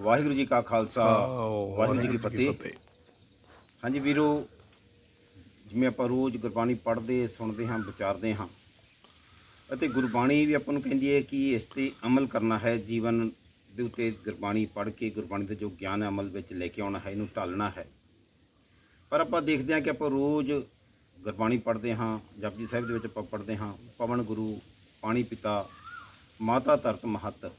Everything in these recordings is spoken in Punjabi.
ਵਾਹਿਗੁਰੂ ਜੀ ਕਾ ਖਾਲਸਾ ਵਾਹਿਗੁਰੂ ਜੀ ਕੀ ਫਤਿਹ। ਹਾਂਜੀ ਵੀਰੋ ਜਿਵੇਂ ਆਪਾਂ ਰੋਜ਼ ਗੁਰਬਾਣੀ ਪੜ੍ਹਦੇ ਸੁਣਦੇ ਹਾਂ ਵਿਚਾਰਦੇ ਹਾਂ ਅਤੇ ਗੁਰਬਾਣੀ ਵੀ ਆਪਾਂ ਨੂੰ ਕਹਿੰਦੀ ਹੈ ਕਿ ਇਸ ਤੇ ਅਮਲ ਕਰਨਾ ਹੈ ਜੀਵਨ ਦੇ ਉੱਤੇ ਗੁਰਬਾਣੀ ਪੜ੍ਹ ਕੇ ਗੁਰਬਾਣੀ ਦਾ ਜੋ ਗਿਆਨ ਹੈ ਅਮਲ ਵਿੱਚ ਲੈ ਕੇ ਆਉਣਾ ਹੈ ਇਹਨੂੰ ਢਾਲਣਾ ਹੈ। ਪਰ ਆਪਾਂ ਦੇਖਦੇ ਹਾਂ ਕਿ ਆਪਾਂ ਰੋਜ਼ ਗੁਰਬਾਣੀ ਪੜ੍ਹਦੇ ਹਾਂ ਜਪਜੀ ਸਾਹਿਬ ਦੇ ਵਿੱਚ ਆਪਾਂ ਪੜ੍ਹਦੇ ਹਾਂ ਪਵਨ ਗੁਰੂ ਪਾਣੀ ਪਿਤਾ ਮਾਤਾ ਧਰਤ ਮਹੱਤ।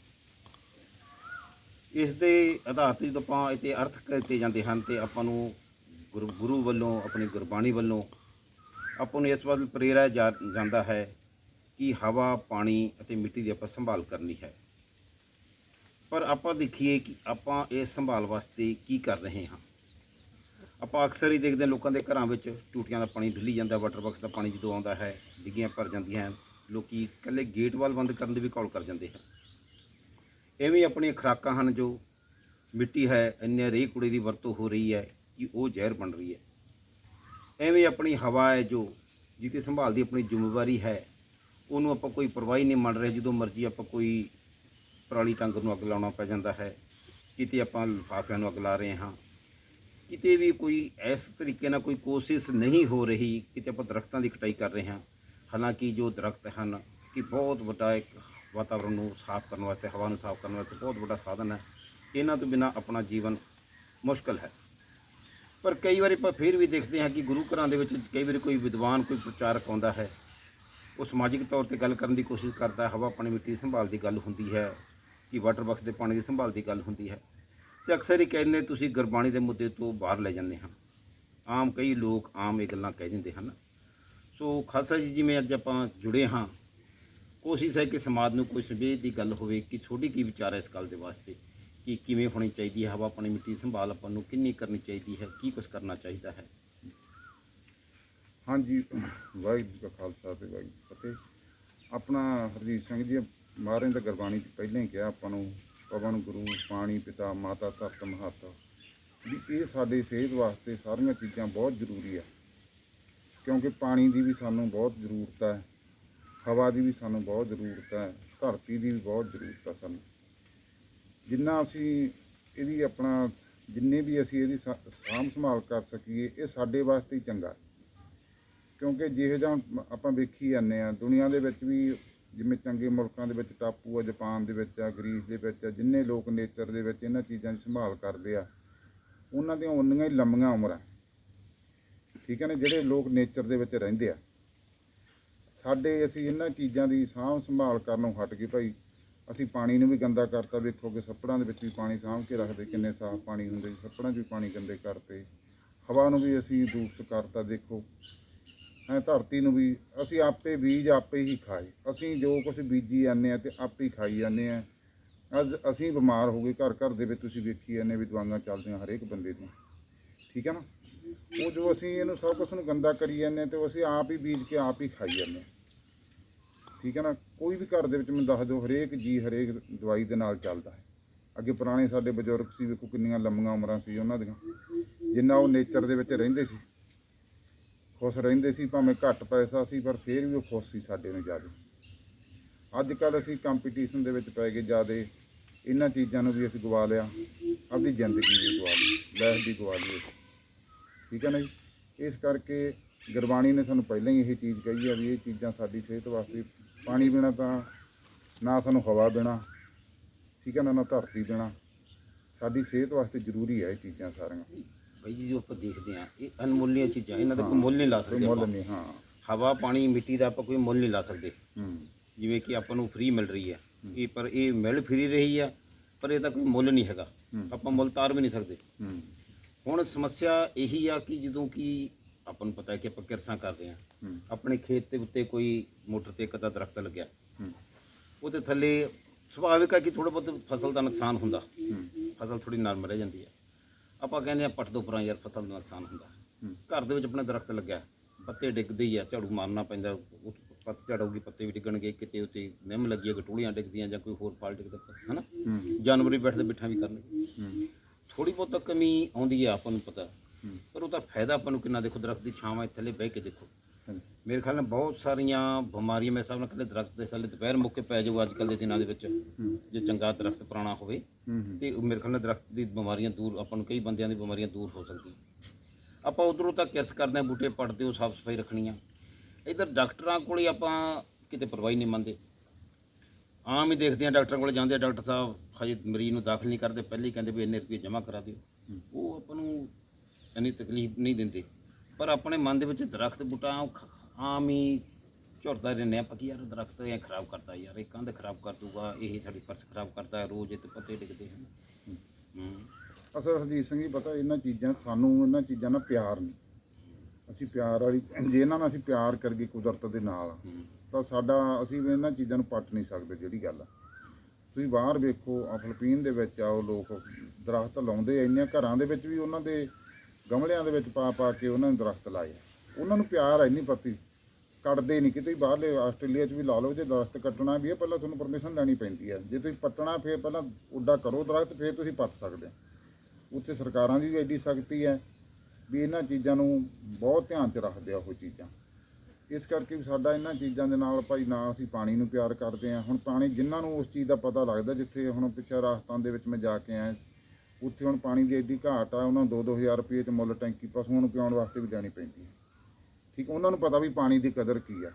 ਇਸ ਦੇ ਆਧਾਰ ਤੇ ਜਦੋਂ ਆਪਾਂ ਇਤੇ ਅਰਥ ਕੀਤੇ ਜਾਂਦੇ ਹਨ ਤੇ ਆਪਾਂ ਨੂੰ ਗੁਰੂ ਗੁਰੂ ਵੱਲੋਂ, ਆਪਣੀ ਗੁਰਬਾਣੀ ਵੱਲੋਂ ਆਪਾਂ ਨੂੰ ਇਸ ਵੱਲ ਪ੍ਰੇਰਿਆ ਜਾ- ਜਾਂਦਾ ਹੈ ਕਿ ਹਵਾ, ਪਾਣੀ ਅਤੇ ਮਿੱਟੀ ਦੀ ਆਪਾਂ ਸੰਭਾਲ ਕਰਨੀ ਹੈ। ਪਰ ਆਪਾਂ ਦੇਖੀਏ ਕਿ ਆਪਾਂ ਇਸ ਸੰਭਾਲ ਵਾਸਤੇ ਕੀ ਕਰ ਰਹੇ ਹਾਂ। ਆਪਾਂ ਅਕਸਰ ਹੀ ਦੇਖਦੇ ਹਾਂ ਲੋਕਾਂ ਦੇ ਘਰਾਂ ਵਿੱਚ ਟੂਟੀਆਂ ਦਾ ਪਾਣੀ ਡੁੱਲੀ ਜਾਂਦਾ, ਵਾਟਰ ਬਾਕਸ ਦਾ ਪਾਣੀ ਜਦੋਂ ਆਉਂਦਾ ਹੈ, ਡਿੱਗੀਆਂ ਭਰ ਜਾਂਦੀਆਂ ਹਨ, ਲੋਕੀ ਇਕੱਲੇ ਗੇਟ ਵਾਲ ਬੰਦ ਕਰਨ ਦੀ ਵੀ ਕਾਲ ਕਰ ਜਾਂਦੇ ਹਨ। ਐਵੇਂ ਆਪਣੀਆਂ ਖੁਰਾਕਾਂ ਹਨ ਜੋ ਮਿੱਟੀ ਹੈ, ਇੰਨੇ ਰੇਹ ਕੂੜੇ ਦੀ ਵਰਤੋਂ ਹੋ ਰਹੀ ਹੈ ਕਿ ਉਹ ਜ਼ਹਿਰ ਬਣ ਰਹੀ ਹੈ। ਐਵੇਂ ਆਪਣੀ ਹਵਾ ਹੈ ਜੋ ਜਿਹਦੀ ਸੰਭਾਲ ਦੀ ਆਪਣੀ ਜ਼ਿੰਮੇਵਾਰੀ ਹੈ, ਉਹਨੂੰ ਆਪਾਂ ਕੋਈ ਪਰਵਾਹੀ ਨਹੀਂ ਮੰਨ ਰਹੇ, ਜਦੋਂ ਮਰਜ਼ੀ ਆਪਾਂ ਕੋਈ ਪਰਾਲੀ ਟਾਂਗਰ ਨੂੰ ਅੱਗ ਲਾਉਣਾ ਪੈ ਜਾਂਦਾ ਹੈ, ਕਿਤੇ ਆਪਾਂ ਲਿਫਾਫਿਆਂ ਨੂੰ ਅੱਗ ਲਾ ਰਹੇ ਹਾਂ, ਕਿਤੇ ਵੀ ਕੋਈ ਇਸ ਤਰੀਕੇ ਨਾਲ ਕੋਈ ਕੋਸ਼ਿਸ਼ ਨਹੀਂ ਹੋ ਰਹੀ, ਕਿਤੇ ਆਪਾਂ ਦਰਖਤਾਂ ਦੀ ਕਟਾਈ ਕਰ ਰਹੇ ਹਾਂ। ਹਾਲਾਂਕਿ ਜੋ ਦਰਖਤ ਹਨ, ਕਿ ਬਹੁਤ ਵੱਡਾ ਇੱਕ ਵਾਤਾਵਰਣ ਨੂੰ ਸਾਫ਼ ਕਰਨ ਵਾਸਤੇ, ਹਵਾ ਨੂੰ ਸਾਫ਼ ਕਰਨ ਵਾਸਤੇ ਬਹੁਤ ਵੱਡਾ ਸਾਧਨ ਹੈ। ਇਹਨਾਂ ਤੋਂ ਬਿਨਾ ਆਪਣਾ ਜੀਵਨ ਮੁਸ਼ਕਲ ਹੈ। ਪਰ ਕਈ ਵਾਰੀ ਆਪਾਂ ਫਿਰ ਵੀ ਦੇਖਦੇ ਹਾਂ ਕਿ ਗੁਰੂ ਘਰਾਂ ਦੇ ਵਿੱਚ ਕਈ ਵਾਰੀ ਕੋਈ ਵਿਦਵਾਨ, ਕੋਈ ਪ੍ਰਚਾਰਕ ਆਉਂਦਾ ਹੈ। ਉਹ ਸਮਾਜਿਕ ਤੌਰ ਤੇ ਗੱਲ ਕਰਨ ਦੀ ਕੋਸ਼ਿਸ਼ ਕਰਦਾ ਹਵਾ, ਪਾਣੀ, ਮਿੱਟੀ ਦੀ ਸੰਭਾਲ ਦੀ ਗੱਲ ਹੁੰਦੀ ਹੈ, ਕਿ ਵਾਟਰ ਬਕਸ ਦੇ ਪਾਣੀ ਦੀ ਸੰਭਾਲ ਦੀ ਗੱਲ ਹੁੰਦੀ ਹੈ। ਤੇ ਅਕਸਰ ਹੀ ਕਹਿੰਦੇ ਤੁਸੀਂ ਗੁਰਬਾਣੀ ਦੇ ਮੁੱਦੇ ਤੋਂ ਬਾਹਰ ਲੈ ਜਾਂਦੇ ਹਨ। ਆਮ ਕਈ ਲੋਕ ਆਮ ਇਹ ਗੱਲਾਂ ਕਹਿ ਦਿੰਦੇ ਹਨ। ਸੋ ਖਾਲਸਾ ਜੀ, ਜਿਵੇਂ ਅੱਜ ਆਪਾਂ ਜੁੜੇ ਹਾਂ ਕੋਸ਼ਿਸ਼ ਹੈ ਕਿ ਸਮਾਜ ਨੂੰ ਕੋਈ ਸਵੇਦ ਦੀ ਗੱਲ ਹੋਵੇ ਕਿ ਤੁਹਾਡੀ ਕੀ ਵਿਚਾਰ ਹੈ ਇਸ ਗੱਲ ਦੇ ਵਾਸਤੇ ਕਿ ਕਿਵੇਂ ਹੋਣੀ ਚਾਹੀਦੀ ਹੈ, ਹਵਾ ਆਪਣੀ ਮਿੱਟੀ ਸੰਭਾਲ ਆਪਾਂ ਨੂੰ ਕਿੰਨੀ ਕਰਨੀ ਚਾਹੀਦੀ ਹੈ, ਕੀ ਕੁਝ ਕਰਨਾ ਚਾਹੀਦਾ ਹੈ। ਹਾਂਜੀ, ਵਾਹਿਗੁਰੂ ਜੀ ਕਾ ਖਾਲਸਾ ਤੇ ਵਾਹਿਗੁਰੂ ਜੀ ਫਤਿਹ। ਆਪਣਾ ਹਰਜੀਤ ਸਿੰਘ ਜੀ, ਮਹਾਰਾਜ ਦਾ ਗੁਰਬਾਣੀ ਚ ਪਹਿਲਾਂ ਹੀ ਕਿਹਾ, ਆਪਾਂ ਨੂੰ ਪਵਨ, ਗੁਰੂ, ਪਾਣੀ, ਪਿਤਾ, ਮਾਤਾ, ਧਰਤ, ਮਹੱਤ। ਵੀ ਇਹ ਸਾਡੇ ਸਿਹਤ ਵਾਸਤੇ ਸਾਰੀਆਂ ਚੀਜ਼ਾਂ ਬਹੁਤ ਜ਼ਰੂਰੀ ਆ। ਕਿਉਂਕਿ ਪਾਣੀ ਦੀ ਵੀ ਸਾਨੂੰ ਬਹੁਤ ਜ਼ਰੂਰਤ ਹੈ। ਹਵਾ ਦੀ ਵੀ ਸਾਨੂੰ ਬਹੁਤ ਜ਼ਰੂਰਤ ਹੈ, ਧਰਤੀ ਦੀ ਵੀ ਬਹੁਤ ਜ਼ਰੂਰਤ ਹੈ ਸਾਨੂੰ। ਜਿੰਨਾ ਅਸੀਂ ਇਹਦੀ ਆਪਣਾ, ਜਿੰਨੇ ਵੀ ਅਸੀਂ ਇਹਦੀ ਸਾ- ਸਾਂਭ ਸੰਭਾਲ ਕਰ ਸਕੀਏ, ਇਹ ਸਾਡੇ ਵਾਸਤੇ ਹੀ ਚੰਗਾ। ਕਿਉਂਕਿ ਜਿਹੋ ਜਿਹਾ ਆਪਾਂ ਵੇਖੀ ਜਾਂਦੇ ਆ ਦੁਨੀਆ ਦੇ ਵਿੱਚ ਵੀ ਜਿਵੇਂ ਚੰਗੇ ਮੁਲਕਾਂ ਦੇ ਵਿੱਚ ਟਾਪੂ ਆ, ਜਾਪਾਨ ਦੇ ਵਿੱਚ ਆ, ਗ੍ਰੀਸ ਦੇ ਵਿੱਚ ਆ, ਜਿੰਨੇ ਲੋਕ ਨੇਚਰ ਦੇ ਵਿੱਚ ਇਹਨਾਂ ਚੀਜ਼ਾਂ ਦੀ ਸੰਭਾਲ ਕਰਦੇ ਆ, ਉਹਨਾਂ ਦੀਆਂ ਉਨੀਆਂ ਹੀ ਲੰਮੀਆਂ ਉਮਰਾਂ। ਠੀਕ ਹੈ ਨਾ? ਜਿਹੜੇ ਲੋਕ ਨੇਚਰ ਦੇ ਵਿੱਚ ਰਹਿੰਦੇ ਆ। ਸਾਡੇ ਅਸੀਂ ਇਹਨਾਂ ਚੀਜ਼ਾਂ ਦੀ ਸਾਂਭ ਸੰਭਾਲ ਕਰਨੋਂ ਹਟ ਗਏ ਭਾਈ। ਅਸੀਂ ਪਾਣੀ ਨੂੰ ਵੀ ਗੰਦਾ ਕਰਤਾ, ਵੇਖੋ ਕਿ ਸੱਪੜਾਂ ਦੇ ਵਿੱਚ ਵੀ ਪਾਣੀ ਸਾਂਭ ਕੇ ਰੱਖਦੇ, ਕਿੰਨੇ ਸਾਫ਼ ਪਾਣੀ ਹੁੰਦੇ ਸੀ, ਸੱਪੜਾਂ 'ਚ ਵੀ ਪਾਣੀ ਗੰਦੇ ਕਰਤੇ। ਹਵਾ ਨੂੰ ਵੀ ਅਸੀਂ ਦੂਸ਼ਿਤ ਕਰਤਾ, ਦੇਖੋ। ਹੈ, ਧਰਤੀ ਨੂੰ ਵੀ, ਅਸੀਂ ਆਪੇ ਬੀਜ ਆਪੇ ਹੀ ਖਾਏ। ਅਸੀਂ ਜੋ ਕੁਝ ਬੀਜੀ ਜਾਂਦੇ ਆ ਤੇ ਆਪੇ ਹੀ ਖਾਈ ਜਾਂਦੇ ਆ ਅੱਜ ਅਸੀਂ ਬਿਮਾਰ ਹੋ ਗਏ ਘਰ ਘਰ ਦੇ ਵਿੱਚ ਤੁਸੀਂ ਵੇਖੀ ਜਾਂਦੇ ਵੀ ਦਵਾਈਆਂ ਚੱਲਦੀਆਂ ਹਰੇਕ ਬੰਦੇ ਦੀਆਂ। ਠੀਕ ਹੈ ਨਾ? ਉਹ ਜੋ ਅਸੀਂ ਇਹਨੂੰ ਸਭ ਕੁਝ ਨੂੰ ਗੰਦਾ ਕਰੀ ਜਾਂਦੇ ਹਾਂ ਤੇ ਉਹ ਅਸੀਂ ਆਪ ਹੀ ਬੀਜ ਕੇ ਆਪ ਹੀ ਖਾਈ ਜਾਂਦੇ ਹਾਂ। ਠੀਕ ਹੈ ਨਾ? ਕੋਈ ਵੀ ਘਰ ਦੇ ਵਿੱਚ ਮੈਨੂੰ ਦੱਸ ਦਿਓ, ਹਰੇਕ ਜੀ ਹਰੇਕ ਦਵਾਈ ਦੇ ਨਾਲ ਚੱਲਦਾ ਹੈ। ਅੱਗੇ ਪੁਰਾਣੇ ਸਾਡੇ ਬਜ਼ੁਰਗ ਸੀ, ਵੇਖੋ ਕਿੰਨੀਆਂ ਲੰਮੀਆਂ ਉਮਰਾਂ ਸੀ ਉਹਨਾਂ ਦੀਆਂ। ਜਿੰਨਾ ਉਹ ਨੇਚਰ ਦੇ ਵਿੱਚ ਰਹਿੰਦੇ ਸੀ। ਖੁਸ਼ ਰਹਿੰਦੇ ਸੀ, ਭਾਵੇਂ ਘੱਟ ਪੈਸਾ ਸੀ, ਪਰ ਫਿਰ ਵੀ ਉਹ ਖੁਸ਼ ਸੀ ਸਾਡੇ ਨੂੰ ਜ਼ਿਆਦਾ। ਅੱਜ ਕੱਲ ਅਸੀਂ ਕੰਪੀਟੀਸ਼ਨ ਦੇ ਵਿੱਚ ਪੈ ਗਏ ਜ਼ਿਆਦਾ। ਇਹਨਾਂ ਚੀਜ਼ਾਂ ਨੂੰ ਵੀ ਅਸੀਂ ਗਵਾ ਲਿਆ। ਆਪਣੀ ਜ਼ਿੰਦਗੀ ਵੀ ਗਵਾ ਲਈ। ਲਾਈਫ ਵੀ ਗਵਾ ਲਈ। ਅਸੀਂ। ਠੀਕ ਹੈ ਨਾ ਜੀ? ਇਸ ਕਰਕੇ ਗੁਰਬਾਣੀ ਨੇ ਸਾਨੂੰ ਪਹਿਲਾਂ ਹੀ ਇਹ ਚੀਜ਼ ਕਹੀ ਆ ਵੀ ਇਹ ਚੀਜ਼ਾਂ ਸਾਡੀ ਸਿਹਤ ਵਾਸਤੇ ਪਾਣੀ ਬਿਨਾ ਤਾਂ ਨਾ ਸਾਨੂੰ ਹਵਾ ਬਿਨਾ ਠੀਕ ਹੈ ਨਾ ਨਾ ਧਰਤੀ ਬਿਨਾ ਸਾਡੀ ਸਿਹਤ ਵਾਸਤੇ ਜ਼ਰੂਰੀ ਹੈ ਇਹ ਚੀਜ਼ਾਂ ਸਾਰੀਆਂ। ਬਈ ਜੀ ਜੋ ਆਪਾਂ ਦੇਖਦੇ ਹਾਂ ਇਹ ਅਨਮੁੱਲੀਆਂ ਚੀਜ਼ਾਂ ਇਹਨਾਂ ਦਾ ਕੋਈ ਮੁੱਲ ਨਹੀਂ ਲਾ ਸਕਦੇ ਮੁੱਲ। ਨਹੀਂ ਹਾਂ। ਹਵਾ ਪਾਣੀ ਮਿੱਟੀ ਦਾ ਆਪਾਂ ਕੋਈ ਮੁੱਲ ਨਹੀਂ ਲਾ ਸਕਦੇ। ਹੂੰ। ਜਿਵੇਂ ਕਿ ਆਪਾਂ ਨੂੰ ਫ੍ਰੀ ਮਿਲ ਰਹੀ ਹੈ। ਇਹ ਪਰ ਇਹ ਮਿਲ ਫ੍ਰੀ ਰਹੀ ਹੈ ਪਰ ਇਹਦਾ ਕੋਈ ਮੁੱਲ ਨਹੀਂ ਹੈਗਾ। ਹੂੰ। ਆਪਾਂ ਮੁੱਲ ਤਾਰ ਵੀ ਨਹੀਂ ਸਕਦੇ। ਹੂੰ। ਹੁਣ ਸਮੱਸਿਆ ਇਹੀ ਆ ਕਿ ਜਦੋਂ ਕਿ ਆਪਾਂ ਨੂੰ ਪਤਾ ਹੈ ਕਿ ਆਪਾਂ ਕਿਰਸਾਂ ਕਰਦੇ ਹਾਂ। ਹੂੰ। ਆਪਣੇ ਖੇਤ ਦੇ ਉੱਤੇ ਕੋਈ ਮੋਟਰ ਤੇ ਇੱਕ ਅੱਧਾ ਦਰਖਤ ਲੱਗਿਆ। ਹੂੰ। ਉਹਦੇ ਥੱਲੇ ਸੁਭਾਵਿਕ ਹੈ ਕਿ ਥੋੜਾ ਬਹੁਤ ਫਸਲ ਦਾ ਨੁਕਸਾਨ ਹੁੰਦਾ। ਫਸਲ ਥੋੜੀ ਨਰਮ ਰਹਿ ਜਾਂਦੀ ਹੈ। ਆਪਾਂ ਕਹਿੰਦੇ ਆ ਪੱਟ ਦੋ ਪਰਾਂ ਯਾਰ ਫਸਲ ਦਾ ਨੁਕਸਾਨ ਹੁੰਦਾ। ਹੂੰ। ਘਰ ਦੇ ਵਿੱਚ ਆਪਣੇ ਦਰਖਤ ਲੱਗਿਆ। ਪੱਤੇ ਡਿੱਗਦੇ ਹੀ ਆ ਝਾੜੂ ਮਾਰਨਾ ਪੈਂਦਾ। ਉਹ ਪੱਤ ਝਾੜੂਗੀ ਪੱਤੇ ਵੀ ਡਿੱਗਣਗੇ ਕਿਤੇ ਉੱਤੇ ਨਿੰਮ ਲੱਗੀ ਹੈ ਗਟੂਲੀਆਂ ਡਿੱਗਦੀਆਂ ਜਾਂ ਕੋਈ ਹੋਰ ਫਲ ਡਿੱਗਦਾ ਹਨਾ? ਜਾਨਵਰ ਵੀ ਬੈਠਦੇ ਬਿੱਠਾਂ ਵੀ ਕਰਨਗੇ। ਹੂੰ। ਥੋੜੀ ਬਹੁਤ ਕਮੀ ਆਉਂਦੀ ਹੈ ਆਪਾਂ ਨੂੰ ਪਤਾ। ਹੂੰ। ਪਰ ਉਹਦਾ ਫਾਇਦਾ ਆਪਾਂ ਨੂੰ ਕਿੰਨਾ ਦੇਖੋ ਦਰਖਤ ਦੀ ਛਾਵਾਂ ਥੱਲੇ ਬਹਿ ਕੇ ਦੇਖੋ। ਹਾਂਜੀ। ਮੇਰੇ ਖਿਆਲ ਨਾਲ ਬਹੁਤ ਸਾਰੀਆਂ ਬਿਮਾਰੀਆਂ ਮੇਰੇ ਹਿਸਾਬ ਨਾਲ ਕੱਲੇ ਦਰਖਤ ਦੇ ਥੱਲੇ ਦੁਪਹਿਰ ਮੁੱਕੇ ਪੈ ਜਾਊ ਅੱਜ ਕੱਲ੍ਹ ਦੇ ਦਿਨਾਂ ਦੇ ਵਿੱਚ ਹੂੰ। ਜੇ ਚੰਗਾ ਦਰਖਤ ਪੁਰਾਣਾ ਹੋਵੇ। ਹੂੰ ਹੂੰ। ਤੇ ਉਹ ਮੇਰੇ ਖਿਆਲ ਨਾਲ ਦਰਖਤ ਦੀ ਬਿਮਾਰੀਆਂ ਦੂਰ ਆਪਾਂ ਨੂੰ ਕਈ ਬੰਦਿਆਂ ਦੀ ਬਿਮਾਰੀਆਂ ਦੂਰ ਹੋ ਸਕਦੀਆਂ। ਆਪਾਂ ਉਧਰੋਂ ਤਾਂ ਕਿਰਸ ਕਰਦੇ ਹਾਂ ਬੂਟੇ ਪੱਟਦੇ ਉਹ ਸਾਫ਼ ਸਫ਼ਾਈ ਰੱਖਣੀਆਂ। ਇਧਰ ਡਾਕਟਰਾਂ ਕੋਲ ਹੀ ਆਪਾਂ ਕਿਤੇ ਪਰਵਾਹੀ ਨਹੀਂ ਮੰਨਦੇ। ਆਮ ਹੀ ਦੇਖਦੇ ਆ ਡਾਕਟਰਾਂ ਕੋਲ ਜਾਂਦੇ ਆ ਡਾਕਟਰ ਸਾਹਿਬ। ਹਜੇ ਮਰੀਜ਼ ਨੂੰ ਦਾਖਲ ਨਹੀਂ ਕਰਦੇ ਪਹਿਲੇ ਕਹਿੰਦੇ ਵੀ ਇੰਨੇ ਰੁਪਏ ਜਮ੍ਹਾਂ ਕਰਾ ਦਿਓ। ਉਹ ਆਪਾਂ ਨੂੰ ਇੰਨੀ ਤਕਲੀਫ ਨਹੀਂ ਦਿੰਦੇ। ਪਰ ਆਪਣੇ ਮਨ ਦੇ ਵਿੱਚ ਦਰਖਤ ਬੂਟਾ ਆਮ ਹੀ ਝੁਰਦਾ ਰਹਿੰਦੇ ਆ ਪਕੀ ਯਾਰ ਦਰਖਤ ਇਹ ਖਰਾਬ ਕਰਦਾ ਯਾਰ ਇਹ ਕੰਧ ਖਰਾਬ ਕਰ ਦੂਗਾ ਇਹ ਸਾਡੀ ਫਰਸ਼ ਖਰਾਬ ਕਰਦਾ ਰੋਜ਼ ਇਹ ਤੇ ਪੱਤੇ ਡਿੱਗਦੇ ਹਨ। ਹੂੰ। ਅਸਲ ਹਰਜੀਤ ਸਿੰਘ ਜੀ ਪਤਾ ਇਹਨਾਂ ਚੀਜ਼ਾਂ ਸਾਨੂੰ ਇਹਨਾਂ ਚੀਜ਼ਾਂ ਨਾਲ ਪਿਆਰ ਨਹੀਂ। ਅਸੀਂ ਪਿਆਰ ਵਾਲੀ ਜੇ ਇਹਨਾਂ ਨਾਲ ਅਸੀਂ ਪਿਆਰ ਕਰਗੇ ਕੁਦਰਤ ਦੇ ਨਾਲ ਤਾਂ ਸਾਡਾ ਅਸੀਂ ਵੀ ਇਹਨਾਂ ਚੀਜ਼ਾਂ ਨੂੰ ਪੱਟ ਨਹੀਂ ਸਕਦੇ ਜਿਹੜੀ ਗੱਲ ਆ। ਤੁਸੀਂ ਬਾਹਰ ਵੇਖੋ, ਆਹ ਫਿਲੀਪੀਨ ਦੇ ਵਿੱਚ ਆਓ, ਲੋਕ ਦਰਖਤ ਲਾਉਂਦੇ ਆ ਇੰਨੇ ਘਰਾਂ ਦੇ ਵਿੱਚ ਵੀ ਉਹਨਾਂ ਦੇ ਗਮਲਿਆਂ ਦੇ ਵਿੱਚ ਪਾ ਪਾ ਕੇ ਉਹਨਾਂ ਨੇ ਦਰਖਤ ਲਾਏ ਉਹਨਾਂ ਨੂੰ ਪਿਆਰ ਹੈ ਨਹੀਂ ਪਤੀ। ਕੱਟਦੇ ਨਹੀਂ, ਕਿਤੇ ਬਾਹਰਲੇ ਆਸਟ੍ਰੇਲੀਆ 'ਚ ਵੀ ਲਾ ਲਓ, ਜੇ ਦਰਖਤ ਕੱਟਣਾ ਵੀ ਹੈ ਪਹਿਲਾਂ ਤੁਹਾਨੂੰ ਪਰਮਿਸ਼ਨ ਲੈਣੀ ਪੈਂਦੀ ਹੈ ਜੇ ਤੁਸੀਂ ਪੱਟਣਾ, ਫਿਰ ਪਹਿਲਾਂ ਉੱਡਾ ਕਰੋ ਦਰਖਤ, ਫਿਰ ਤੁਸੀਂ ਪੱਟ ਸਕਦੇ ਹੋ ਉੱਥੇ ਸਰਕਾਰਾਂ ਦੀ ਵੀ ਐਡੀ ਸਖਤੀ ਹੈ ਵੀ ਇਹਨਾਂ ਚੀਜ਼ਾਂ ਨੂੰ ਬਹੁਤ ਧਿਆਨ 'ਚ ਰੱਖਦੇ ਆ ਉਹ ਚੀਜ਼ਾਂ। ਇਸ ਕਰਕੇ ਵੀ ਸਾਡਾ ਇਹਨਾਂ ਚੀਜ਼ਾਂ ਦੇ ਨਾਲ ਭਾਈ ਨਾ ਅਸੀਂ ਪਾਣੀ ਨੂੰ ਪਿਆਰ ਕਰਦੇ ਆ ਹੁਣ ਪਾਣੀ ਜਿਨ੍ਹਾਂ ਨੂੰ ਉਸ ਚੀਜ਼ ਦਾ ਪਤਾ ਲੱਗਦਾ, ਜਿੱਥੇ ਹੁਣ ਪਿੱਛੇ ਰਾਜਸਥਾਨ ਦੇ ਵਿੱਚ ਮੈਂ ਜਾ ਕੇ ਆਇਆ, ਉੱਥੇ ਹੁਣ ਪਾਣੀ ਦੀ ਐਡੀ ਘਾਟ ਆ, ਉਹਨਾਂ ਨੂੰ 2-2000 ਰੁਪਏ 'ਚ ਮੁੱਲ ਟੈਂਕੀ ਪਸ਼ੂਆਂ ਨੂੰ ਪਿਆਉਣ ਵਾਸਤੇ ਵੀ ਦੇਣੀ ਪੈਂਦੀ ਹੈ। ਠੀਕ, ਉਹਨਾਂ ਨੂੰ ਪਤਾ ਵੀ ਪਾਣੀ ਦੀ ਕਦਰ ਕੀ ਆ।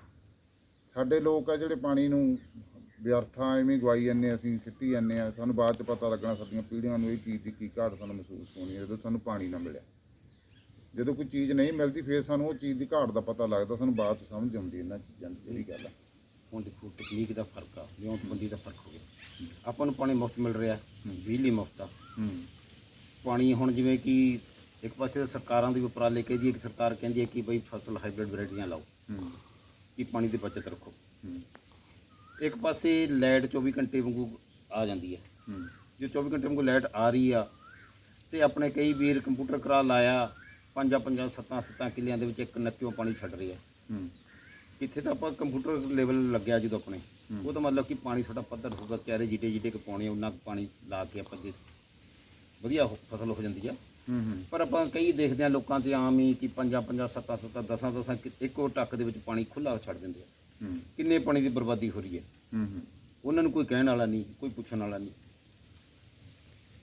ਸਾਡੇ ਲੋਕ ਆ ਜਿਹੜੇ ਪਾਣੀ ਨੂੰ ਵਿਅਰਥਾਂ ਐਵੇਂ ਗਵਾਈ ਜਾਂਦੇ ਅਸੀਂ ਸਿੱਟੀ ਜਾਂਦੇ ਆ, ਸਾਨੂੰ ਬਾਅਦ ਚ ਪਤਾ ਲੱਗਣਾ ਸਾਡੀਆਂ ਪੀੜ੍ਹੀਆਂ ਨੂੰ ਇਹ ਚੀਜ਼ ਦੀ ਕੀ ਘਾਟ ਸਾਨੂੰ ਮਹਿਸੂਸ ਹੋਣੀ ਹੈ, ਜਦੋਂ ਸਾਨੂੰ ਪਾਣੀ ਨਾ ਮਿਲਿਆ। ਜਦੋਂ ਕੋਈ ਚੀਜ਼ ਨਹੀਂ ਮਿਲਦੀ ਫਿਰ ਸਾਨੂੰ ਉਹ ਚੀਜ਼ ਦੀ ਘਾਟ ਦਾ ਪਤਾ ਲੱਗਦਾ ਸਾਨੂੰ ਬਾਅਦ ਚ ਸਮਝ ਆਉਂਦੀ ਇਹਨਾਂ ਚੀਜ਼ਾਂ ਦੀ ਜਿਹੜੀ ਗੱਲ ਆ। ਹੁਣ ਦੇਖੋ ਤਕਨੀਕ ਦਾ ਫ਼ਰਕ ਆ ਵਿਉਂਤਬੰਦੀ ਦਾ ਫ਼ਰਕ ਹੋ ਗਿਆ। ਆਪਾਂ ਨੂੰ ਪਾਣੀ ਮੁਫਤ ਮਿਲ ਰਿਹਾ ਬਿਜਲੀ ਮੁਫਤ ਆ। ਪਾਣੀ ਹੁਣ ਜਿਵੇਂ ਕਿ ਇੱਕ ਪਾਸੇ ਤਾਂ ਸਰਕਾਰਾਂ ਦੀ ਉਪਰਾਲੇ ਕਹਿੰਦੀ ਹੈ ਕਿ ਸਰਕਾਰ ਕਹਿੰਦੀ ਹੈ ਕਿ ਬਈ ਫਸਲ ਹਾਈਬ੍ਰਿਡ ਵੈਰਾਈਟੀਆਂ ਲਾਓ ਕਿ ਪਾਣੀ ਦੀ ਬਚਤ ਰੱਖੋ। ਇੱਕ ਪਾਸੇ ਲਾਈਟ 24 ਘੰਟੇ ਵਾਂਗੂ ਆ ਜਾਂਦੀ ਹੈ ਹੂੰ। ਜੋ 24 ਘੰਟੇ ਵਾਂਗੂ ਲਾਈਟ ਆ ਰਹੀ ਆ ਤੇ ਆਪਣੇ ਕਈ ਵੀਰ ਕੰਪਿਊਟਰ ਕਰਾ ਲਾਇਆ ਪੰਜਾਂ ਪੰਜਾਂ ਸੱਤਾਂ ਸੱਤਾਂ ਕਿੱਲਿਆਂ ਦੇ ਵਿੱਚ ਇੱਕ ਨੱਕਿਓਂ ਪਾਣੀ ਛੱਡ ਰਹੇ ਆ ਹੂੰ। ਕਿੱਥੇ ਤਾਂ ਆਪਾਂ ਕੰਪਿਊਟਰ ਲੈਵਲ ਲੱਗਿਆ ਜਦੋਂ ਆਪਣੇ। ਹੂੰ। ਉਹ ਤਾਂ ਮਤਲਬ ਕਿ ਪਾਣੀ ਸਾਡਾ ਪੱਧਰ ਹੋਊਗਾ ਕਿਆਰੇ ਜਿੱਡੇ ਜਿੱਡੇ ਕਿ ਪਾਉਣੇ ਉਹਨਾਂ ਪਾਣੀ ਲਾ ਕੇ ਆਪਾਂ ਜੇ ਵਧੀਆ ਹੋ- ਫਸਲ ਹੋ ਜਾਂਦੀ ਆ। ਹੂੰ ਹੂੰ। ਪਰ ਆਪਾਂ ਕਈ ਦੇਖਦੇ ਆ ਲੋਕਾਂ 'ਚ ਆਮ ਹੀ ਕਿ ਪੰਜਾਂ ਪੰਜਾਂ ਸੱਤਾਂ ਸੱਤਾਂ ਦਸਾਂ ਦਸਾਂ ਕਿ- ਇੱਕੋ ਟੱਕ ਦੇ ਵਿੱਚ ਪਾਣੀ ਖੁੱਲਾ ਛੱਡ ਦਿੰਦੇ ਆ। ਹੂੰ। ਕਿੰਨੇ ਪਾਣੀ ਦੀ ਬਰਬਾਦੀ ਹੋ ਰਹੀ ਹੈ? ਹੂੰ ਹੂੰ। ਉਹਨਾਂ ਨੂੰ ਕੋਈ ਕਹਿਣ ਵਾਲਾ ਨਹੀਂ ਕੋਈ ਪੁੱਛਣ ਵਾਲਾ ਨਹੀਂ।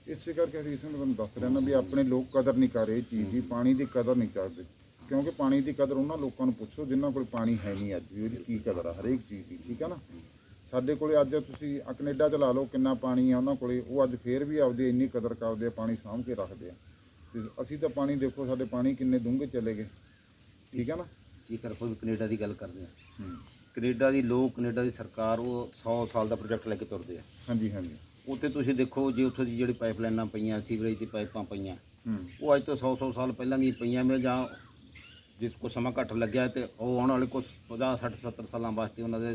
ਇਸੇ ਕਰਕੇ ਸਿੰਘ ਤੁਹਾਨੂੰ ਦੱਸ ਰਿਹਾ ਨਾ ਵੀ ਆਪਣੇ ਲੋਕ ਕਦਰ ਨਹੀਂ ਕਰ ਰਹੇ ਚੀਜ਼ ਦੀ ਪਾਣੀ ਦੀ ਕਦਰ ਨਹੀਂ ਕਰਦੇ। ਕਿਉਂਕਿ ਪਾਣੀ ਦੀ ਕਦਰ ਉਹਨਾਂ ਲੋਕਾਂ ਨੂੰ ਪੁੱਛੋ ਜਿਨ੍ਹਾਂ ਕੋਲ ਪਾਣੀ ਹੈ ਨਹੀਂ ਅੱਜ ਵੀ ਉਹਦੀ ਕੀ ਕਦਰ ਆ ਹਰੇਕ ਚੀਜ਼ ਦੀ ਠੀਕ ਆ ਨਾ? ਸਾਡੇ ਕੋਲੇ ਅੱਜ ਤੁਸੀਂ ਆ ਕੈਨੇਡਾ ਚ ਲਾ ਲਓ ਕਿੰਨਾ ਪਾਣੀ ਆ ਉਹਨਾਂ ਕੋਲੇ ਉਹ ਅੱਜ ਫੇਰ ਵੀ ਆਪਦੀ ਇੰਨੀ ਕਦਰ ਕਰਦੇ ਆ ਪਾਣੀ ਸਾਂਭ ਕੇ ਰੱਖਦੇ ਆ। ਤੇ ਅਸੀਂ ਤਾਂ ਪਾਣੀ ਦੇਖੋ ਸਾਡੇ ਪਾਣੀ ਕਿੰਨੇ ਡੂੰਘੇ ਚਲੇ ਗਏ ਠੀਕ ਆ ਨਾ? ਜੇਕਰ ਆਪਾਂ ਵੀ ਕੈਨੇਡਾ ਦੀ ਗੱਲ ਕਰਦੇ ਆ ਹੂੰ। ਕੈਨੇਡਾ ਦੀ ਲੋਕ ਕੈਨੇਡਾ ਦੀ ਸਰਕਾਰ ਉਹ 100 ਸਾਲ ਦਾ ਪ੍ਰੋਜੈਕਟ ਲੈ ਕੇ ਤੁਰਦੇ ਆ। ਹਾਂਜੀ ਹਾਂਜੀ। ਉੱਥੇ ਤੁਸੀਂ ਦੇਖੋ ਜੇ ਉੱਥੋਂ ਦੀ ਜਿਹੜੀ ਪਾਈਪਲਾਈਨਾਂ ਪਈਆਂ ਸੀਵਰੇਜ ਦੀ ਪਾਈਪਾਂ ਪਈਆਂ ਹੂੰ। ਉਹ ਅੱਜ ਤੋਂ 100 100 ਸਾਲ ਪਹਿਲਾਂ ਦੀਆਂ ਪਈਆਂ ਮੈਂ ਜਾਂ ਜਿਸ ਕੋ ਸਮਾਂ ਘੱਟ ਲੱਗਿਆ ਤੇ ਉਹ ਆਉਣ ਵਾਲੇ ਕੁਛ 50 60 70 ਸਾਲਾਂ ਵਾਸਤੇ ਉਹਨਾਂ ਦੇ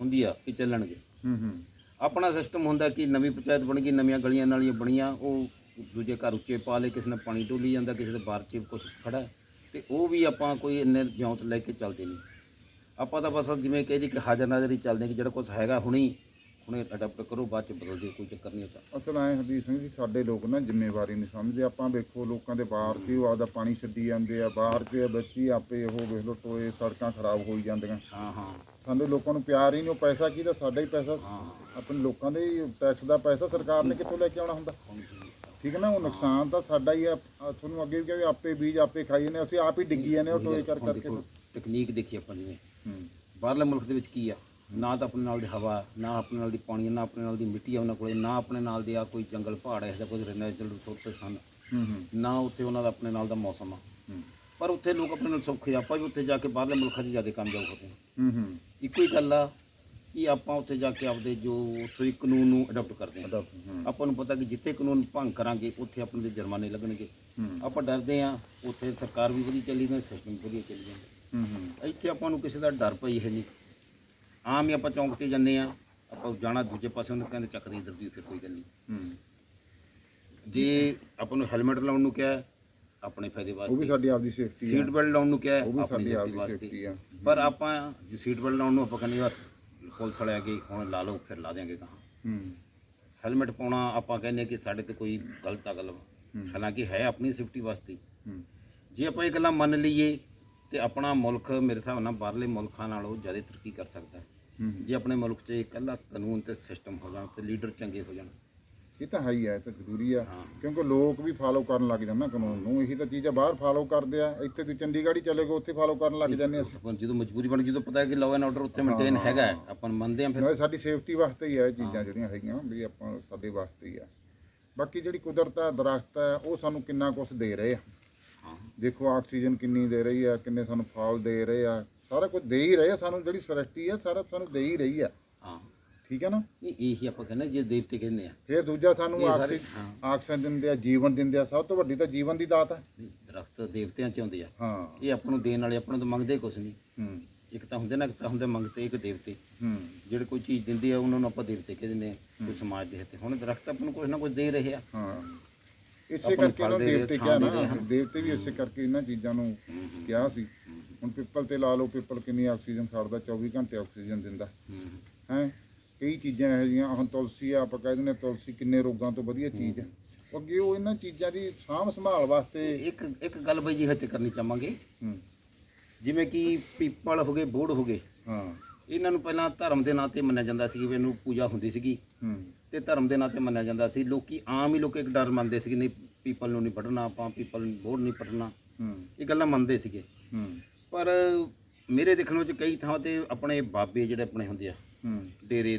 ਹੁੰਦੀ ਆ ਕਿ ਚੱਲਣਗੇ। ਹੂੰ ਹੂੰ। ਆਪਣਾ ਸਿਸਟਮ ਹੁੰਦਾ ਕਿ ਨਵੀਂ ਪੰਚਾਇਤ ਬਣ ਗਈ ਨਵੀਆਂ ਗਲੀਆਂ ਨਾਲੀਆਂ ਬਣੀਆਂ ਉਹ ਦੂਜੇ ਘਰ ਉੱਚੇ ਪਾ ਲਏ ਕਿਸੇ ਨੇ ਪਾਣੀ ਡੋਲੀ ਜਾਂਦਾ ਕਿਸੇ ਦੇ ਬਾਹਰ 'ਚ ਕੁਛ ਖੜਾ ਤੇ ਉਹ ਵੀ ਆਪਾਂ ਕੋਈ ਇੰਨੇ ਵਿਉਂਤ ਲੈ ਕੇ ਚੱਲਦੇ ਨਹੀਂ। ਆਪਾਂ ਤਾਂ ਬਸ ਜਿਵੇਂ ਕਹਿੰਦੀ ਕਿ ਹਾਜ਼ਰ ਨਾਜ਼ਰ ਹੀ ਚੱਲਦੇ ਕਿ ਜਿਹੜਾ ਕੁਝ ਹੈਗਾ ਹੁਣੀ ਹੁਣੇ ਅਡਾਪਟ ਕਰੋ ਬਾਅਦ ਚ ਬਦਲ ਦਿਓ ਕੋਈ ਚੱਕਰ ਨਹੀਂ ਹੁੰਦਾ ਅਸਲ ਐ ਹਰਦੀਪ ਸਿੰਘ ਜੀ ਸਾਡੇ ਲੋਕ ਨਾ ਜ਼ਿੰਮੇਵਾਰੀ ਨਹੀਂ ਸਮਝਦੇ। ਆਪਾਂ ਵੇਖੋ ਲੋਕਾਂ ਦੇ ਬਾਹਰ ਤੇ ਉਹ ਆਪਦਾ ਪਾਣੀ ਛੱਡੀ ਜਾਂਦੇ ਆ ਬਾਹਰ ਤੇ ਬੱਚੀ ਆਪੇ ਉਹ ਵੇਖ ਲੋ ਟੋਏ ਸੜਕਾਂ ਖਰਾਬ ਹੋਈ ਜਾਂਦੀਆਂ। ਹਾਂ ਹਾਂ। ਸਾਡੇ ਲੋਕਾਂ ਨੂੰ ਪਿਆਰ ਹੀ ਨਹੀਂ ਉਹ ਪੈਸਾ ਕਿਹਦਾ ਸਾਡਾ ਹੀ ਪੈਸਾ। ਆਪਣੇ ਲੋਕਾਂ ਦੇ ਟੈਕਸ ਦਾ ਪੈਸਾ ਸਰਕਾਰ ਨੇ ਕਿੱਥੋਂ ਲੈ ਕੇ ਆਉਣਾ ਹੁੰਦਾ? ਠੀਕ ਹੈ ਨਾ? ਉਹ ਨੁਕਸਾਨ ਤਾਂ ਸਾਡਾ ਹੀ ਆ। ਆ ਤੁਹਾਨੂੰ ਅੱਗੇ ਵੀ ਕਿਹਾ ਵੀ ਆਪੇ ਬੀਜ ਆਪੇ ਖਾਈ ਜਾਂਦੇ ਅਸੀਂ ਆਪ ਹੀ ਡਿੱਗੀ ਜਾਂਦੇ ਉਹ ਟੋਏ ਕਰ ਕਰਕੇ ਤਕਨੀਕ ਦੇਖੀ ਆਪਾਂ ਜਿਵੇਂ ਹੂੰ। ਬਾਹਰਲੇ ਮੁਲਕ ਦੇ ਵਿੱਚ ਕੀ ਆ? ਨਾ ਤਾਂ ਆਪਣੇ ਨਾਲ ਦੀ ਹਵਾ ਨਾ ਆਪਣੇ ਨਾਲ ਦੀ ਪਾਣੀ ਨਾ ਆਪਣੇ ਨਾਲ ਦੀ ਮਿੱਟੀ ਆ ਉਹਨਾਂ ਕੋਲੇ ਨਾ ਆਪਣੇ ਨਾਲ ਦੇ ਆ ਕੋਈ ਜੰਗਲ ਪਹਾੜ ਹੈ ਜਾਂ ਕੋਈ ਨੈਚੁਰਲ ਰਿਸੋਰਸਸ ਹਨ ਹੂੰ ਹੂੰ। ਨਾ ਉੱਥੇ ਉਹਨਾਂ ਦਾ ਆਪਣੇ ਨਾਲ ਦਾ ਮੌਸਮ ਆ। ਹੂੰ। ਪਰ ਉੱਥੇ ਲੋਕ ਆਪਣੇ ਨਾਲ ਸੌਖੇ ਆ। ਆਪਾਂ ਵੀ ਉੱਥੇ ਜਾ ਕੇ ਬਾਹਰਲੇ ਮੁਲਕਾਂ 'ਚ ਜ਼ਿਆਦਾ ਕਾਮਯਾਬ ਹਾਂ ਹੂੰ ਹੂੰ। ਇੱਕੋ ਹੀ ਗੱਲ ਆ ਕਿ ਆਪਾਂ ਉੱਥੇ ਜਾ ਕੇ ਆਪਦੇ ਜੋ ਉੱਥੋਂ ਦੇ ਕਾਨੂੰਨ ਨੂੰ ਅਡਾਪਟ ਕਰਦੇ ਹਾਂ ਅਡਾਪਟ ਹੂੰ। ਆਪਾਂ ਨੂੰ ਪਤਾ ਕਿ ਜਿੱਥੇ ਕਾਨੂੰਨ ਭੰਗ ਕਰਾਂਗੇ ਉੱਥੇ ਆਪਣੇ ਦੇ ਜੁਰਮਾਨੇ ਲੱਗਣਗੇ। ਹੂੰ। ਆਪਾਂ ਡਰਦੇ ਆ ਉੱਥੇ ਸਰਕਾਰ ਵੀ ਵਧੀਆ ਚੱਲੀ ਜਾਂਦੀ ਸਿਸਟਮ ਵਧੀਆ ਚੱਲੀ ਜਾਂਦਾ। ਹੂੰ ਹੂੰ। ਇੱਥੇ ਆਪਾਂ ਨੂੰ ਕਿਸੇ ਦਾ ਡਰ ਪਈ ਹੈ ਨਹੀਂ ਆਮ ਹੀ ਆਪਾਂ ਚੌਂਕ ਤੇ ਜਾਂਦੇ ਆ ਆਪਾਂ ਜਾਣਾ ਦੂਜੇ ਪਾਸੇ ਉਹਨੂੰ ਕਹਿੰਦੇ ਚੱਕਦੇ ਇੱਧਰ ਦੀ ਫਿਰ ਕੋਈ ਗੱਲ ਨਹੀਂ। ਹੂੰ। ਜੇ ਆਪਾਂ ਨੂੰ ਹੈਲਮਟ ਲਾਉਣ ਨੂੰ ਕਿਹਾ ਹੈ, ਆਪਣੇ ਫਾਇਦੇ ਉਹ ਵੀ ਵਾਸਤੇ ਸਾਡੀ ਆਪਦੀ ਸੇਫਟੀ ਆ। ਸੀਟ ਬੈਲਟ ਲਾਉਣ ਨੂੰ ਕਿਹਾ ਹੈ, ਉਹ ਵੀ ਸਾਡੀ ਆਪਦੀ ਵਾਸਤੇ। ਸੇਫਟੀ ਆ। ਪਰ ਆਪਾਂ ਜੇ ਸੀਟ ਬੈਲਟ ਲਾਉਣ ਨੂੰ ਆਪਾਂ ਕਹਿੰਦੇ ਯਾਰ ਪੁਲਿਸ ਵਾਲੇ ਆ ਗਏ ਹੁਣ ਲਾ ਲਓ ਫਿਰ ਲਾ ਦਿਆਂਗੇ ਕਹਾਂ ਹੂੰ। ਹੈਲਮਟ ਪਾਉਣਾ ਆਪਾਂ ਕਹਿੰਦੇ ਕਿ ਸਾਡੇ ਤੇ ਕੋਈ ਗਲਤ ਆ ਗੱਲ। ਹੂੰ। ਹਾਲਾਂਕਿ ਹੈ ਆਪਣੀ ਸੇਫਟੀ ਵਾਸਤੇ। ਹੂੰ। ਜੇ ਆਪਾਂ ਇਹ ਗੱਲਾਂ ਮੰਨ ਲਈਏ ਤੇ ਆਪਣਾ ਮੁਲਕ ਮੇਰੇ ਹਿਸਾਬ ਨਾਲ ਬਾਹਰਲੇ ਮੁਲਕਾਂ ਨਾਲੋਂ ਜ਼ਿਆਦਾ ਤਰੱਕੀ ਕਰ ਸਕਦਾ। ਹੈ ਹੂੰ ਜੇ ਆਪਣੇ ਮੁਲਕ 'ਚ ਇਕੱਲਾ ਕਾਨੂੰਨ ਤੇ ਸਿਸਟਮ ਹੋ ਜਾਣ ਤੇ ਲੀਡਰ ਚੰਗੇ ਹੋ ਜਾਣ। ਇਹ ਤਾਂ ਹੈ ਹੀ ਹੈ ਇਹ ਤਾਂ ਜ਼ਰੂਰੀ ਆ ਹਾਂ। ਕਿਉਂਕਿ ਲੋਕ ਵੀ ਫਾਲੋ ਕਰਨ ਲੱਗ ਜਾਂਦੇ ਨਾ ਕਾਨੂੰਨ ਨੂੰ। ਇਹੀ ਤਾਂ ਚੀਜ਼ਾਂ ਬਾਹਰ ਫਾਲੋ ਕਰਦੇ ਆ ਇੱਥੇ ਤੁਸੀਂ ਚੰਡੀਗੜ੍ਹ ਹੀ ਚਲੇ ਗਏ ਉੱਥੇ ਫਾਲੋ ਕਰਨ ਲੱਗ ਜਾਂਦੇ ਅਸੀਂ ਆਪਾਂ ਜਦੋਂ ਮਜਬੂਰੀ ਬਣ ਜਦੋਂ ਪਤਾ ਹੈ ਕਿ ਲਾਅ ਐਂਡ ਆਰਡਰ ਉੱਥੇ ਮੇਨਟੇਨ ਹੈਗਾ ਹੈ, ਆਪਾਂ ਮੰਨਦੇ ਹਾਂ ਫਿਰ। ਨਾਲੇ ਸਾਡੀ ਸੇਫਟੀ ਵਾਸਤੇ ਹੀ ਆ ਇਹ ਚੀਜ਼ਾਂ ਜਿਹੜੀਆਂ ਹੈਗੀਆਂ ਵੀ ਆਪਾਂ ਸਾਡੇ ਵਾਸਤੇ ਹੀ ਆ। ਬਾਕੀ ਜਿਹੜੀ ਕੁਦਰਤ ਆ ਦਰਖਤ ਆ ਉਹ ਸਾਨੂੰ ਕਿੰਨਾ ਕੁਝ ਦੇ ਰਹੇ ਆ। ਹਾਂ। ਦੇਖੋ ਆਕਸੀਜਨ ਕਿੰਨੀ ਦੇ ਰਹੀ ਆ ਕਿੰਨੇ ਸਾਨੂੰ ਫਲ ਦੇ ਰਹੇ ਆ। ਸਾਰਾ ਕੁਝ ਦੇ ਹੀ ਰਹੇ ਆ ਸਾਨੂੰ ਜਿਹੜੀ ਸ੍ਰਿਸ਼ਟੀ ਆ ਸਾਰਾ ਸਾਨੂੰ ਦੇ ਹੀ ਰਹੀ ਆ। ਹਾਂ। ਠੀਕ ਹੈ ਨਾ? ਇਹ ਇਹੀ ਆਪਾਂ ਕਹਿੰਦੇ ਜੇ ਦੇਵਤੇ ਕਹਿੰਦੇ ਆ। ਫਿਰ ਦੂਜਾ ਸਾਨੂੰ ਇਹ ਸਾਰੇ- ਆਕਸੀਜਨ ਹਾਂ। ਆਕਸੀਜਨ ਦਿੰਦੇ ਆ ਜੀਵਨ ਦਿੰਦੇ ਆ ਸਭ ਤੋਂ ਵੱਡੀ ਤਾਂ ਜੀਵਨ ਦੀ ਦਾਤ ਆ। ਨਹੀਂ, ਦਰਖਤ ਦੇਵਤਿਆਂ ਚ ਆਉਂਦੇ ਆ। ਹਾਂ। ਇਹ ਆਪਾਂ ਨੂੰ ਦੇਣ ਵਾਲੇ ਆਪਾਂ ਨੂੰ ਤਾਂ ਮੰਗਦੇ ਕੁਛ ਨਹੀਂ। ਹੂੰ। ਇੱਕ ਤਾਂ ਹੁੰਦੇ ਨਾ ਇੱਕ ਤਾਂ ਹੁੰਦੇ ਮੰਗਤੇ ਇੱਕ ਦੇਵਤੇ। ਹੂੰ। ਜਿਹੜੇ ਕੋਈ ਚੀਜ਼ ਦਿੰਦੇ ਆ ਉਹਨਾਂ ਨੂੰ ਆਪਾਂ ਦੇਵਤੇ ਕਹਿ ਦਿੰਦੇ ਆ ਕੋਈ ਸਮਾਜ ਦੇ ਹੱਥੇ ਹੁਣ ਦਰਖਤ ਆਪਾਂ ਨੂੰ ਕੁਛ ਨਾ ਕੁਛ ਦੇ ਰਹੇ ਆ। ਹਾਂ। ਇਸੇ ਆਪਾਂ ਨੂੰ ਕਰਕੇ ਫਲ ਇਹਨਾਂ ਦੇ ਰਹੇ, ਦੇਵਤੇ ਛਾਂ ਕਿਹਾ ਦੇ ਨਾ ਹਨ। ਦੇਵਤੇ ਵੀ ਇਸੇ ਕਰਕੇ ਇਹਨਾਂ ਚੀਜ਼ਾਂ ਨੂੰ ਹੂੰ, ਹੂੰ, ਕਿਹਾ ਸੀ। ਹੁਣ ਪਿੱਪਲ ਤੇ ਲਾ ਲਓ ਪਿੱਪਲ ਕਿੰਨੀ ਆਕਸੀਜਨ ਛੱਡਦਾ 24 ਘੰਟੇ ਆਕਸੀਜਨ ਦਿੰਦਾ। ਹੂੰ, ਕਈ ਚੀਜ਼ਾਂ ਇਹੋ ਜਿਹੀਆਂ ਹੁਣ ਤੁਲਸੀ ਆ ਆਪਾਂ ਕਹਿ ਦਿੰਦੇ ਹਾਂ ਤੁਲਸੀ ਕਿੰਨੇ ਰੋਗਾਂ ਤੋਂ ਵਧੀਆ ਚੀਜ਼ ਹੈ। ਅੱਗੇ ਉਹ ਇਹਨਾਂ ਚੀਜ਼ਾਂ ਦੀ ਸਾਂਭ ਸੰਭਾਲ ਵਾਸਤੇ ਇੱਕ ਇੱਕ ਗੱਲ ਬਈ ਜੀ ਹੱਥ ਕਰਨੀ ਚਾਹਾਂਗੇ। ਜਿਵੇਂ ਕਿ ਪੀਪਲ ਹੋ ਗਏ ਬੋੜ ਹੋ ਗਏ। ਹਾਂ। ਇਹਨਾਂ ਨੂੰ ਪਹਿਲਾਂ ਧਰਮ ਦੇ ਨਾਂ ਤੇ ਮੰਨਿਆ ਜਾਂਦਾ ਸੀ ਵੀ ਇਹਨੂੰ ਪੂਜਾ ਹੁੰਦੀ ਸੀਗੀ। ਹੂੰ। ਤੇ ਧਰਮ ਦੇ ਨਾਂ ਤੇ ਮੰਨਿਆ ਜਾਂਦਾ ਸੀ। ਲੋਕੀ ਆਮ ਹੀ ਲੋਕ ਇੱਕ ਡਰ ਮੰਨਦੇ ਸੀ ਕਿ ਨਹੀਂ ਪੀਪਲ ਨੂੰ ਨਹੀਂ ਪੜਨਾ ਆਪਾਂ ਪੀਪਲ ਬੋੜ ਨਹੀਂ ਪੜਨਾ ਹੂੰ। ਇਹ ਗੱਲਾਂ ਮੰਨਦੇ ਸੀਗੇ। ਹੂੰ। ਪਰ ਮੇਰੇ ਦੇਖਣ ਵਿੱਚ ਕਈ ਥਾਵਾਂ ਤੇ ਆਪਣੇ ਬਾਬੇ ਜਿਹੜੇ ਆਪਣੇ ਹੁੰਦੇ ਆ ਹੂੰ। ਡੇਰੇ